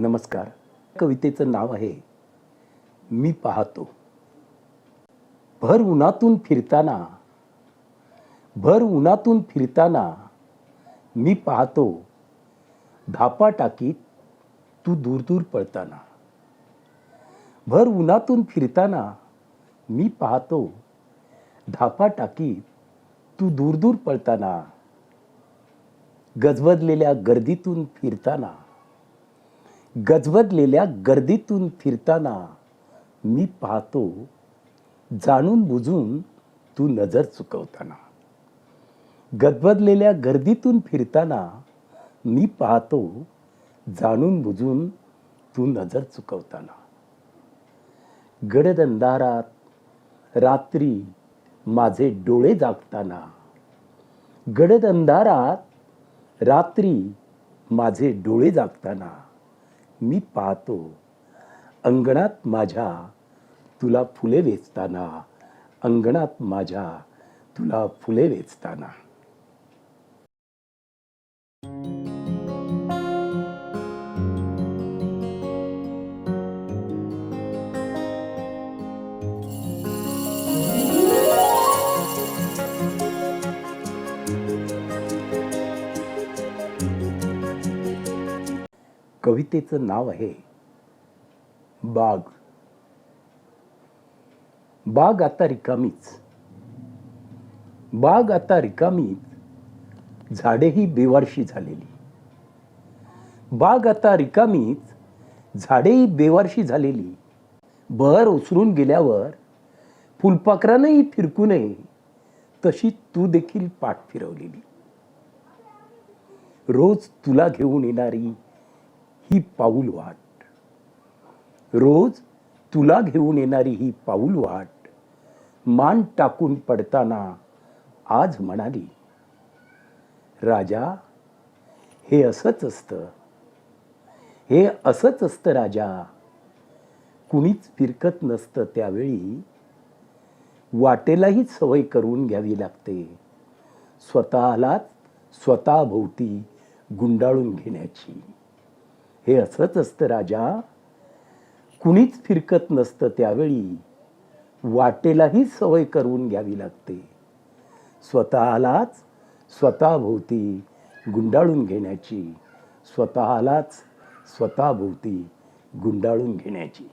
नमस्कार. कवितेचं नाव आहे मी पाहतो. भर उन्हातून फिरताना भर उन्हातून फिरताना मी पाहतो धापा टाकीत तू दूर दूर पळताना. भर उन्हातून फिरताना मी पाहतो धापा टाकीत तू दूर दूर पळताना गजबजलेल्या गर्दीतून फिरताना. गजबजलेल्या गर्दीतून फिरताना मी पाहतो जाणून बुजून तू नजर चुकवताना. गजबजलेल्या गर्दीतून फिरताना मी पाहतो जाणून बुजून तू नजर चुकवताना. गडद अंधारात रात्री माझे डोळे जागताना गडद अंधारात रात्री माझे डोळे जागताना मी पाहतो. अंगणात माझ्या तुला फुले वेचताना. अंगणात माझ्या तुला फुले वेचताना. कवितेचं नाव आहे बाग. बाग आता रिकामीच. बाग आता रिकामीच. झाडेही बेवारशी झालेली. बाग आता रिकामीच. झाडेही बेवारशी झालेली. बहर उसरून गेल्यावर फुलपाखरानंही फिरकू नये तशी तू देखील पाठ फिरवलेली. रोज तुला घेऊन येणारी ही पाऊल वाट. रोज तुला घेऊन येणारी ही पाऊल वाट मान टाकून पडताना आज म्हणाली राजा हे असंच असतं. हे असंच असतं राजा. कुणीच फिरकत नसतं त्यावेळी. वाटेलाही सवय करून घ्यावी लागते. स्वतःलाच स्वतःभोवती गुंडाळून घेण्याची. हे असंच असतं राजा. कुणीच फिरकत नसतं त्यावेळी. वाटेलाही सवय करून घ्यावी लागते. स्वतःलाच स्वतःभोवती गुंडाळून घेण्याची. स्वतःलाच स्वतःभोवती गुंडाळून घेण्याची.